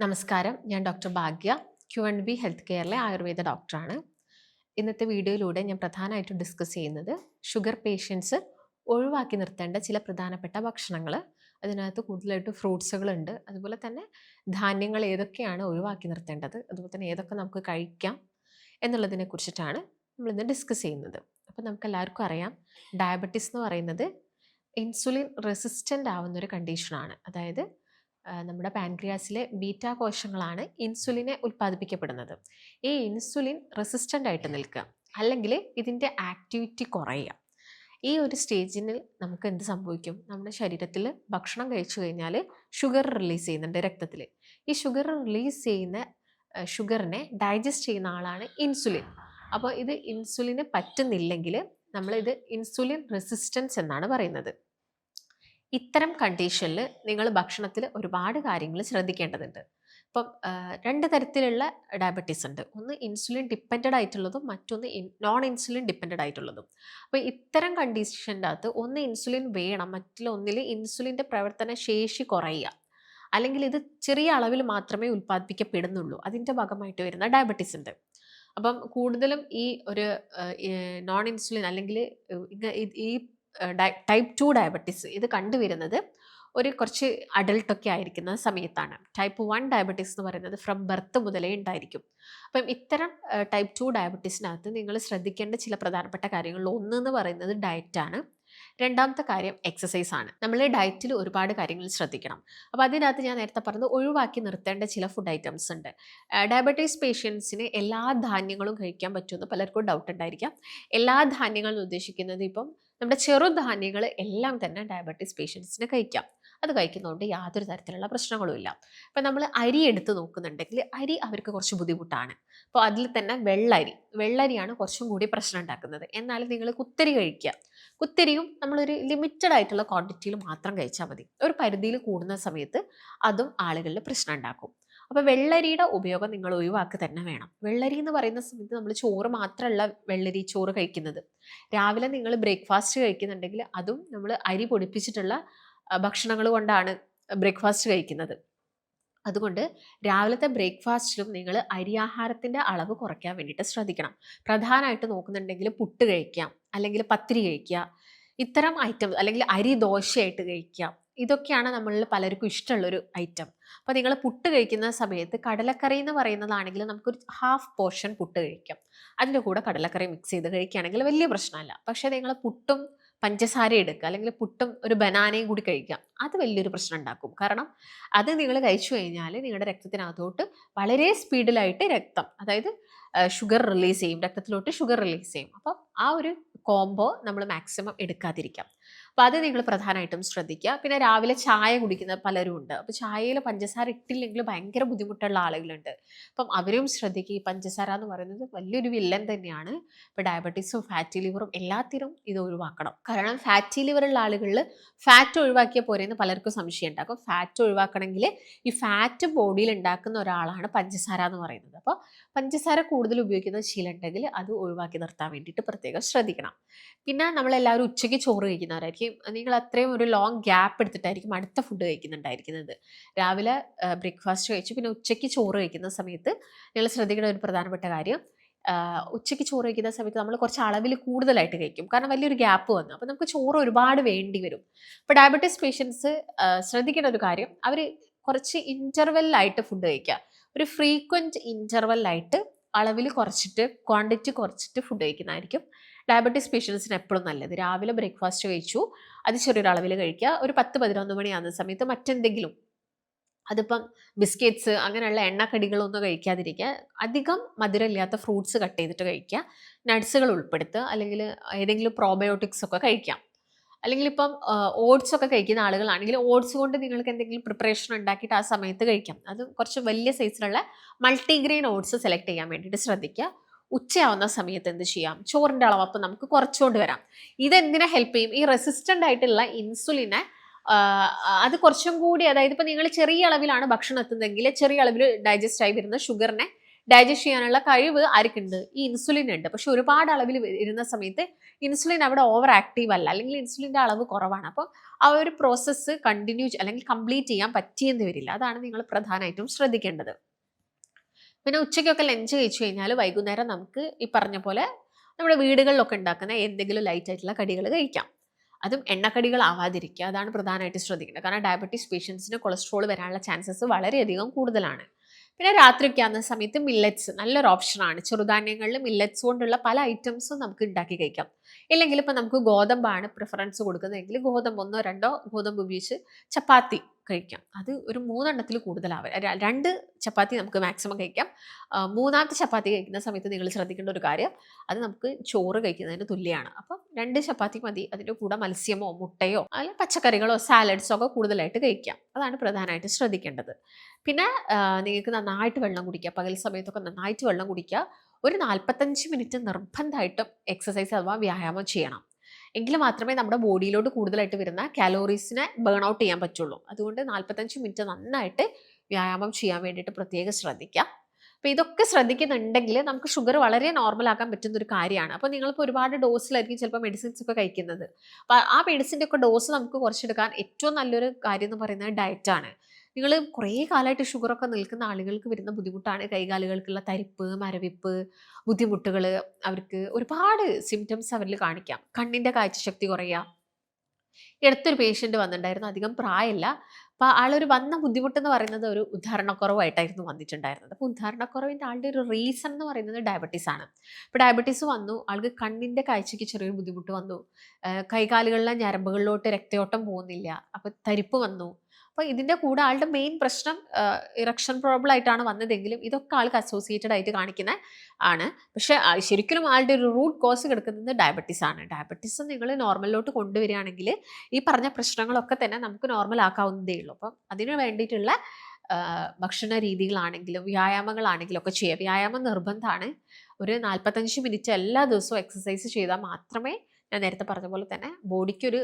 നമസ്കാരം. ഞാൻ doctor Bhagya Q and B health കെയറിലെ Ayurveda ഡോക്ടറാണ്. ഇന്നത്തെ വീഡിയോയിലൂടെ ഞാൻ പ്രധാനമായിട്ടും ഡിസ്കസ് ചെയ്യുന്നത് ഷുഗർ പേഷ്യൻസ് ഒഴിവാക്കി നിർത്തേണ്ട ചില പ്രധാനപ്പെട്ട ഭക്ഷണങ്ങൾ. അതിനകത്ത് കൂടുതലായിട്ട് ഫ്രൂട്ട്സുകളുണ്ട് അതുപോലെ തന്നെ ധാന്യങ്ങൾ ഏതൊക്കെയാണ് ഒഴിവാക്കി നിർത്തേണ്ടത്? അതുപോലെ തന്നെ ഏതൊക്കെ നമുക്ക് കഴിക്കാം എന്നുള്ളതിനെ കുറിച്ചിട്ടാണ് നമ്മളിന്ന് ഡിസ്കസ് ചെയ്യുന്നത്. അപ്പോൾ നമുക്ക് എല്ലാവർക്കും അറിയാം ഡയബറ്റീസ് എന്ന് പറയുന്നത് ഇൻസുലിൻ റെസിസ്റ്റന്റ് ആവുന്നൊരു കണ്ടീഷനാണ് അതായത് നമ്മുടെ പാൻക്രിയാസിലെ ബീറ്റാ കോശങ്ങളാണ് ഇൻസുലിനെ ഉൽപ്പാദിപ്പിക്കപ്പെടുന്നത്. ഈ ഇൻസുലിൻ റെസിസ്റ്റന്റ് ആയിട്ട് നിൽക്കുക അല്ലെങ്കിൽ ഇതിന്റെ ആക്ടിവിറ്റി കുറയുക. ഈ ഒരു സ്റ്റേജിൽ നമുക്ക് എന്ത് സംഭവിക്കും? നമ്മുടെ ശരീരത്തിൽ ഭക്ഷണം കഴിച്ചു കഴിഞ്ഞാൽ ഷുഗർ റിലീസ് ചെയ്യുന്നുണ്ട് രക്തത്തിൽ. ഈ ഷുഗർ റിലീസ് ചെയ്യുന്ന ഷുഗറിനെ ഡൈജസ്റ്റ് ചെയ്യുന്ന ആളാണ് ഇൻസുലിൻ. അപ്പോൾ ഇത് ഇൻസുലിന് പറ്റുന്നില്ലെങ്കിൽ നമ്മളിത് ഇൻസുലിൻ റെസിസ്റ്റൻസ് എന്നാണ് പറയുന്നത്. ഇത്തരം കണ്ടീഷനിൽ നിങ്ങൾ ഭക്ഷണത്തിൽ ഒരുപാട് കാര്യങ്ങൾ ശ്രദ്ധിക്കേണ്ടതുണ്ട്. ഇപ്പം രണ്ട് തരത്തിലുള്ള ഡയബറ്റീസ് ഉണ്ട്. ഒന്ന് ഇൻസുലിൻ ഡിപ്പെൻഡ് ആയിട്ടുള്ളതും മറ്റൊന്ന് നോൺ ഇൻസുലിൻ ഡിപ്പെൻഡ് ആയിട്ടുള്ളതും. അപ്പോൾ ഇത്തരം കണ്ടീഷന്റെ അകത്ത് ഒന്ന് ഇൻസുലിൻ വേണം മറ്റുള്ള ഒന്നിൽ ഇൻസുലിന്റെ പ്രവർത്തന ശേഷി കുറയുക. അല്ലെങ്കിൽ ഇത് ചെറിയ അളവിൽ മാത്രമേ ഉൽപ്പാദിപ്പിക്കപ്പെടുന്നുള്ളൂ. അതിന്റെ ഭാഗമായിട്ട് വരുന്ന ഡയബറ്റീസ് ഉണ്ട്. അപ്പം കൂടുതലും ഈ ഒരു നോൺ ഇൻസുലിൻ അല്ലെങ്കിൽ ഈ ടൈപ്പ് ടു ഡയബറ്റീസ് ഇത് കണ്ടുവരുന്നത് ഒരു കുറച്ച് അഡൾട്ടൊക്കെ ആയിരിക്കുന്ന സമയത്താണ്. ടൈപ്പ് വൺ ഡയബറ്റീസ് എന്ന് പറയുന്നത് ഫ്രം ബർത്ത് മുതലേ ഉണ്ടായിരിക്കും. അപ്പം ഇത്തരം ടൈപ്പ് ടു ഡയബറ്റീസിനകത്ത് നിങ്ങൾ ശ്രദ്ധിക്കേണ്ട ചില പ്രധാനപ്പെട്ട കാര്യങ്ങളിൽ ഒന്ന് എന്ന് പറയുന്നത് ഡയറ്റാണ് രണ്ടാമത്തെ കാര്യം എക്സസൈസ് ആണ്. നമ്മൾ ഡയറ്റിൽ ഒരുപാട് കാര്യങ്ങൾ ശ്രദ്ധിക്കണം. അപ്പോൾ അതിനകത്ത് ഞാൻ നേരത്തെ പറഞ്ഞത് ഒഴിവാക്കി നിർത്തേണ്ട ചില ഫുഡ് ഐറ്റംസ് ഉണ്ട്. ഡയബറ്റീസ് പേഷ്യൻസിന് എല്ലാ ധാന്യങ്ങളും കഴിക്കാൻ പറ്റുമെന്ന് പലർക്കും ഡൗട്ട് ഉണ്ടായിരിക്കാം. എല്ലാ ധാന്യങ്ങളും ഉദ്ദേശിക്കുന്നത് ഇപ്പം നമ്മുടെ ചെറുധാന്യങ്ങൾ എല്ലാം തന്നെ ഡയബറ്റീസ് പേഷ്യൻസിന് കഴിക്കാം. അത് കഴിക്കുന്നതുകൊണ്ട് യാതൊരു തരത്തിലുള്ള പ്രശ്നങ്ങളുമില്ല. ഇപ്പം നമ്മൾ അരി എടുത്ത് നോക്കുന്നുണ്ടെങ്കിൽ അരി അവർക്ക് കുറച്ച് ബുദ്ധിമുട്ടാണ്. അപ്പോൾ അതിൽ തന്നെ വെള്ളരി. വെള്ളരിയാണ് കുറച്ചും കൂടി പ്രശ്നം ഉണ്ടാക്കുന്നത്. എന്നാൽ നിങ്ങൾ കുത്തരി കഴിക്കുക. കുത്തരിയും നമ്മളൊരു ലിമിറ്റഡ് ആയിട്ടുള്ള ക്വാണ്ടിറ്റിയിൽ മാത്രം കഴിച്ചാൽ മതി. ഒരു പരിധിയിൽ കൂടുന്ന സമയത്ത് അതും ആളുകളിൽ പ്രശ്നം ഉണ്ടാക്കും. അപ്പോൾ വെള്ളരിയുടെ ഉപയോഗം നിങ്ങൾ ഒഴിവാക്കി തന്നെ വേണം. വെള്ളരി എന്ന് പറയുന്ന സമയത്ത് നമ്മൾ ചോറ് മാത്രമല്ല വെള്ളരി ചോറ് കഴിക്കുന്നത്. രാവിലെ നിങ്ങൾ ബ്രേക്ക്ഫാസ്റ്റ് കഴിക്കുന്നുണ്ടെങ്കിൽ അതും നമ്മൾ അരി പൊടിപ്പിച്ചിട്ടുള്ള ഭക്ഷണങ്ങൾ കൊണ്ടാണ് ബ്രേക്ക്ഫാസ്റ്റ് കഴിക്കുന്നത്. അതുകൊണ്ട് രാവിലത്തെ ബ്രേക്ക്ഫാസ്റ്റിലും നിങ്ങൾ അരിയാഹാരത്തിന്റെ അളവ് കുറയ്ക്കാൻ വേണ്ടിയിട്ട് ശ്രദ്ധിക്കണം. പ്രധാനമായിട്ട് നോക്കുന്നുണ്ടെങ്കിൽ പുട്ട് കഴിക്കാം അല്ലെങ്കിൽ പത്തിരി കഴിക്കുക ഇത്തരം ഐറ്റംസ് അല്ലെങ്കിൽ അരി ദോശയായിട്ട് കഴിക്കാം ഇതൊക്കെയാണ് നമ്മളിൽ പലർക്കും ഇഷ്ടമുള്ളൊരു ഐറ്റം അപ്പോൾ നിങ്ങൾ പുട്ട് കഴിക്കുന്ന സമയത്ത് കടലക്കറി എന്ന് പറയുന്നതാണെങ്കിൽ നമുക്കൊരു ഹാഫ് പോർഷൻ പുട്ട് കഴിക്കാം. അതിന്റെ കൂടെ കടലക്കറി മിക്സ് ചെയ്ത് കഴിക്കുകയാണെങ്കിൽ വലിയ പ്രശ്നമല്ല. പക്ഷേ നിങ്ങൾ പുട്ടും പഞ്ചസാര എടുക്കുക അല്ലെങ്കിൽ പുട്ടും ഒരു ബനാനയും കൂടി കഴിക്കാം അത് വലിയൊരു പ്രശ്നം ഉണ്ടാക്കും. കാരണം അത് നിങ്ങൾ കഴിച്ചു കഴിഞ്ഞാൽ നിങ്ങളുടെ രക്തത്തിനകത്തോട്ട് വളരെ സ്പീഡിലായിട്ട് രക്തം അതായത് ഷുഗർ റിലീസ് ചെയ്യും. രക്തത്തിലോട്ട് ഷുഗർ റിലീസ് ചെയ്യും. അപ്പം ആ ഒരു കോംബോ നമ്മൾ മാക്സിമം എടുക്കാതിരിക്കാം. അപ്പോൾ അത് നിങ്ങൾ പ്രധാനമായിട്ടും ശ്രദ്ധിക്കുക പിന്നെ രാവിലെ ചായ കുടിക്കുന്ന പലരും ഉണ്ട്. അപ്പോൾ ചായയിൽ പഞ്ചസാര ഇട്ടില്ലെങ്കിൽ ഭയങ്കര ബുദ്ധിമുട്ടുള്ള ആളുകളുണ്ട്. അപ്പം അവരും ശ്രദ്ധിക്കുക ഈ പഞ്ചസാര എന്ന് പറയുന്നത് വലിയൊരു വില്ലൻ തന്നെയാണ്. ഇപ്പോൾ ഡയബറ്റീസും ഫാറ്റി ലിവറും എല്ലാത്തിനും ഇത് ഒഴിവാക്കണം. കാരണം ഫാറ്റി ലിവറുള്ള ആളുകളിൽ ഫാറ്റ് ഒഴിവാക്കിയ പോരെന്ന് പലർക്കും സംശയം ഉണ്ടാക്കും ഫാറ്റ് ഒഴിവാക്കണമെങ്കിൽ ഈ ഫാറ്റ് ബോഡിയിൽ ഉണ്ടാക്കുന്ന ഒരാളാണ് പഞ്ചസാര എന്ന് പറയുന്നത്. അപ്പോൾ പഞ്ചസാര കൂടുതൽ ഉപയോഗിക്കുന്ന ശീലം ഉണ്ടെങ്കിൽ അത് ഒഴിവാക്കി നിർത്താൻ വേണ്ടിയിട്ട് പ്രത്യേകം ശ്രദ്ധിക്കണം. പിന്നെ നമ്മളെല്ലാവരും ഉച്ചയ്ക്ക് ചോറ് കഴിക്കുന്നവരായിരിക്കും. നിങ്ങൾ അത്രയും ഒരു ലോങ് ഗ്യാപ്പ് എടുത്തിട്ടായിരിക്കും അടുത്ത ഫുഡ് കഴിക്കുന്നുണ്ടായിരിക്കുന്നത്. രാവിലെ ബ്രേക്ക്ഫാസ്റ്റ് കഴിച്ചു പിന്നെ ഉച്ചയ്ക്ക് ചോറ് കഴിക്കുന്ന സമയത്ത് നിങ്ങൾ ശ്രദ്ധിക്കേണ്ട ഒരു പ്രധാനപ്പെട്ട കാര്യം ഉച്ചയ്ക്ക് ചോറ് കഴിക്കുന്ന സമയത്ത് നമ്മൾ കുറച്ച് അളവിൽ കൂടുതലായിട്ട് കഴിക്കും. കാരണം വലിയൊരു ഗ്യാപ്പ് വന്നു. അപ്പോൾ നമുക്ക് ചോറ് ഒരുപാട് വേണ്ടി വരും. അപ്പോൾ ഡയബറ്റീസ് പേഷ്യൻസ് ശ്രദ്ധിക്കേണ്ട ഒരു കാര്യം അവർ കുറച്ച് ഇന്റർവെല്ലായിട്ട് ഫുഡ് കഴിക്കുക. ഒരു ഫ്രീക്വന്റ് ഇന്റർവെല്ലായിട്ട് അളവിൽ കുറച്ചിട്ട് ക്വാണ്ടിറ്റി കുറച്ചിട്ട് ഫുഡ് കഴിക്കുന്നതായിരിക്കും ഡയബറ്റീസ് പേഷ്യൻസിന് എപ്പോഴും നല്ലത്. രാവിലെ ബ്രേക്ക്ഫാസ്റ്റ് കഴിച്ചു. അത് ചെറിയൊരു അളവിൽ കഴിക്കുക. ഒരു പത്ത് പതിനൊന്ന് മണിയാകുന്ന സമയത്ത് മറ്റെന്തെങ്കിലും അതിപ്പം ബിസ്ക്കറ്റ്സ് അങ്ങനെയുള്ള എണ്ണക്കടികളൊന്നും കഴിക്കാതിരിക്കുക. അധികം മധുരമില്ലാത്ത ഫ്രൂട്ട്സ് കട്ട് ചെയ്തിട്ട് കഴിക്കുക. നട്ട്സുകൾ ഉൾപ്പെടുത്തുക. അല്ലെങ്കിൽ ഏതെങ്കിലും പ്രോബയോട്ടിക്സ് ഒക്കെ കഴിക്കാം. അല്ലെങ്കിൽ ഇപ്പം ഓട്സ് ഒക്കെ കഴിക്കുന്ന ആളുകളാണെങ്കിൽ ഓട്സ് കൊണ്ട് നിങ്ങൾക്ക് എന്തെങ്കിലും പ്രിപ്പറേഷൻ ഉണ്ടാക്കിയിട്ട് ആ സമയത്ത് കഴിക്കാം. അത് കുറച്ച് വലിയ സൈസിലുള്ള മൾട്ടിഗ്രെയിൻ ഓട്സ് സെലക്ട് ചെയ്യാൻ വേണ്ടിയിട്ട് ശ്രദ്ധിക്കുക. ഉച്ചയാവുന്ന സമയത്ത് എന്ത് ചെയ്യാം? ചോറിന്റെ അളവ് അപ്പം നമുക്ക് കുറച്ചുകൊണ്ട് വരാം. ഇതെന്തിനെ ഹെൽപ്പ് ചെയ്യും? ഈ റെസിസ്റ്റന്റ് ആയിട്ടുള്ള ഇൻസുലിനെ അത് കുറച്ചും കൂടി അതായത് ഇപ്പം നിങ്ങൾ ചെറിയ അളവിലാണ് ഭക്ഷണം എത്തുന്നതെങ്കിൽ ചെറിയ അളവിൽ ഡൈജസ്റ്റ് ആയി വരുന്ന ഷുഗറിനെ ഡൈജസ്റ്റ് ചെയ്യാനുള്ള കഴിവ് ആർക്കുണ്ട്? ഈ ഇൻസുലിൻ ഉണ്ട്. പക്ഷെ ഒരുപാട് അളവിൽ ഇരുന്ന സമയത്ത് ഇൻസുലിൻ അവിടെ ഓവർ ആക്റ്റീവ് അല്ല. അല്ലെങ്കിൽ ഇൻസുലിന്റെ അളവ് കുറവാണ്. അപ്പോൾ ആ ഒരു പ്രോസസ്സ് കണ്ടിന്യൂ അല്ലെങ്കിൽ കംപ്ലീറ്റ് ചെയ്യാൻ പറ്റിയെന്ന് വരില്ല. അതാണ് നിങ്ങൾ പ്രധാനമായിട്ടും ശ്രദ്ധിക്കേണ്ടത്. പിന്നെ ഉച്ചയ്ക്കൊക്കെ ലഞ്ച് കഴിച്ചു കഴിഞ്ഞാൽ വൈകുന്നേരം നമുക്ക് ഈ പറഞ്ഞ പോലെ നമ്മുടെ വീടുകളിലൊക്കെ ഉണ്ടാക്കുന്ന എന്തെങ്കിലും ലൈറ്റ് ആയിട്ടുള്ള കടികൾ കഴിക്കാം. അതും എണ്ണക്കടികൾ ആവാതിരിക്കുക. അതാണ് പ്രധാനമായിട്ട് ശ്രദ്ധിക്കേണ്ടത്. കാരണം ഡയബറ്റീസ് പേഷ്യൻസിന് കൊളസ്ട്രോൾ വരാനുള്ള ചാൻസസ് വളരെയധികം കൂടുതലാണ്. പിന്നെ രാത്രിയൊക്കെ ആകുന്ന സമയത്ത് മില്ലറ്റ്സ് നല്ലൊരു ഓപ്ഷനാണ് ചെറുധാന്യങ്ങളിൽ മില്ലറ്റ്സ് കൊണ്ടുള്ള പല ഐറ്റംസും നമുക്ക് ഉണ്ടാക്കി കഴിക്കാം. ഇല്ലെങ്കിൽ ഇപ്പം നമുക്ക് ഗോതമ്പാണ് പ്രിഫറൻസ് കൊടുക്കുന്നതെങ്കിൽ ഗോതമ്പ് ഒന്നോ രണ്ടോ ഗോതമ്പ് ഉപയോഗിച്ച് ചപ്പാത്തി കഴിക്കാം. അത് ഒരു മൂന്നെണ്ണത്തിൽ കൂടുതലാവും രണ്ട് ചപ്പാത്തി നമുക്ക് മാക്സിമം കഴിക്കാം. മൂന്നാമത്തെ ചപ്പാത്തി കഴിക്കുന്ന സമയത്ത് നിങ്ങൾ ശ്രദ്ധിക്കേണ്ട ഒരു കാര്യം അത് നമുക്ക് ചോറ് കഴിക്കുന്നതിന് തുല്യമാണ് അപ്പം രണ്ട് ചപ്പാത്തി മതി അതിന്റെ കൂടെ മത്സ്യമോ മുട്ടയോ അല്ലെങ്കിൽ പച്ചക്കറികളോ സാലഡ്സോ ഒക്കെ കൂടുതലായിട്ട് കഴിക്കാം. അതാണ് പ്രധാനമായിട്ട് ശ്രദ്ധിക്കേണ്ടത്. പിന്നെ നിങ്ങൾക്ക് നന്നായിട്ട് വെള്ളം കുടിക്കുക പകൽ സമയത്തൊക്കെ നന്നായിട്ട് വെള്ളം കുടിക്കുക. ഒരു നാൽപ്പത്തഞ്ച് മിനിറ്റ് നിർബന്ധമായിട്ടും എക്സസൈസ് അഥവാ വ്യായാമം ചെയ്യണം. എങ്കിൽ മാത്രമേ നമ്മുടെ ബോഡിയിലോട്ട് കൂടുതലായിട്ട് വരുന്ന കാലോറീസിനെ ബേൺ ഔട്ട് ചെയ്യാൻ പറ്റുള്ളൂ. അതുകൊണ്ട് നാൽപ്പത്തഞ്ച് മിനിറ്റ് നന്നായിട്ട് വ്യായാമം ചെയ്യാൻ വേണ്ടിയിട്ട് പ്രത്യേകം ശ്രദ്ധിക്കുക. അപ്പോൾ ഇതൊക്കെ ശ്രദ്ധിക്കുന്നുണ്ടെങ്കിൽ നമുക്ക് ഷുഗർ വളരെ നോർമൽ ആക്കാൻ പറ്റുന്ന ഒരു കാര്യമാണ്. അപ്പോൾ നിങ്ങളിപ്പോൾ ഒരുപാട് ഡോസിലായിരിക്കും ചിലപ്പോൾ മെഡിസിൻസ് ഒക്കെ കഴിക്കുന്നത്. അപ്പോൾ ആ മെഡിസിന്റെ ഒക്കെ ഡോസ് നമുക്ക് കുറച്ചെടുക്കാൻ ഏറ്റവും നല്ലൊരു കാര്യം എന്ന് പറയുന്നത് ഡയറ്റാണ് നിങ്ങൾ കുറേ കാലമായിട്ട് ഷുഗറൊക്കെ നിൽക്കുന്ന ആളുകൾക്ക് വരുന്ന ബുദ്ധിമുട്ടാണ്. കൈകാലുകൾക്കുള്ള തരിപ്പ് മരവിപ്പ് ബുദ്ധിമുട്ടുകൾ അവർക്ക് ഒരുപാട് സിംറ്റംസ് അവരിൽ കാണിക്കാം. കണ്ണിന്റെ കാഴ്ചശക്തി കുറയുക. അടുത്തൊരു പേഷ്യന്റ് വന്നിട്ടുണ്ടായിരുന്നു. അധികം പ്രായമില്ല അപ്പോൾ ആളൊരു വന്ന ബുദ്ധിമുട്ടെന്ന് പറയുന്നത് ഒരു ഉദാഹരണക്കുറവായിട്ടായിരുന്നു വന്നിട്ടുണ്ടായിരുന്നത്. അപ്പോൾ ഉദാഹരണക്കുറവിന്റെ ആളുടെ ഒരു റീസൺ എന്ന് പറയുന്നത് ഡയബറ്റീസ് ആണ്. ഇപ്പോൾ ഡയബറ്റീസ് വന്നു. ആൾക്ക് കണ്ണിന്റെ കാഴ്ചയ്ക്ക് ചെറിയൊരു ബുദ്ധിമുട്ട് വന്നു. കൈകാലുകളിലെ ഞരമ്പുകളിലോട്ട് രക്തയോട്ടം പോകുന്നില്ല. അപ്പോൾ തരിപ്പ് വന്നു. അപ്പോൾ ഇതിന്റെ കൂടെ ആളുടെ മെയിൻ പ്രശ്നം ഇറക്ഷൻ പ്രോബ്ലം ആയിട്ടാണ് വന്നതെങ്കിലും ഇതൊക്കെ ആൾക്ക് അസോസിയേറ്റഡ് ആയിട്ട് കാണിക്കുന്ന ആണ്. പക്ഷെ ശരിക്കും ആളുടെ ഒരു റൂട്ട് കോസ് കിടക്കുന്നത് ഡയബറ്റീസ് ആണ്. ഡയബറ്റീസ് നിങ്ങൾ നോർമലിലോട്ട് കൊണ്ടുവരികയാണെങ്കിൽ ഈ പറഞ്ഞ പ്രശ്നങ്ങളൊക്കെ തന്നെ നമുക്ക് നോർമൽ ആക്കാവുന്നതേ ഉള്ളൂ. അപ്പം അതിനു വേണ്ടിയിട്ടുള്ള ഭക്ഷണ രീതികളാണെങ്കിലും വ്യായാമങ്ങളാണെങ്കിലും ഒക്കെ ചെയ്യുക. വ്യായാമം നിർബന്ധമാണ്. ഒരു നാൽപ്പത്തഞ്ച് മിനിറ്റ് എല്ലാ ദിവസവും എക്സസൈസ് ചെയ്താൽ മാത്രമേ ഞാൻ നേരത്തെ പറഞ്ഞ പോലെ തന്നെ ബോഡിക്കൊരു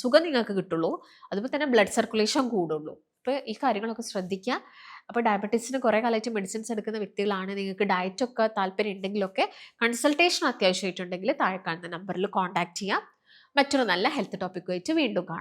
സുഖം നിങ്ങൾക്ക് കിട്ടുള്ളൂ. അതുപോലെ തന്നെ ബ്ലഡ് സർക്കുലേഷൻ കൂടുള്ളൂ. അപ്പോൾ ഈ കാര്യങ്ങളൊക്കെ ശ്രദ്ധിക്കുക. അപ്പോൾ ഡയബറ്റീസിന് കുറേ കാലമായിട്ട് മെഡിസിൻസ് എടുക്കുന്ന വ്യക്തികളാണ്. നിങ്ങൾക്ക് ഡയറ്റൊക്കെ താല്പര്യം ഉണ്ടെങ്കിലൊക്കെ കൺസൾട്ടേഷൻ അത്യാവശ്യമായിട്ടുണ്ടെങ്കിൽ താഴെ കാണുന്ന നമ്പറിൽ കോൺടാക്ട് ചെയ്യാം. മറ്റൊരു നല്ല ഹെൽത്ത് ടോപ്പിക്കുമായിട്ട് വീണ്ടും കാണാം.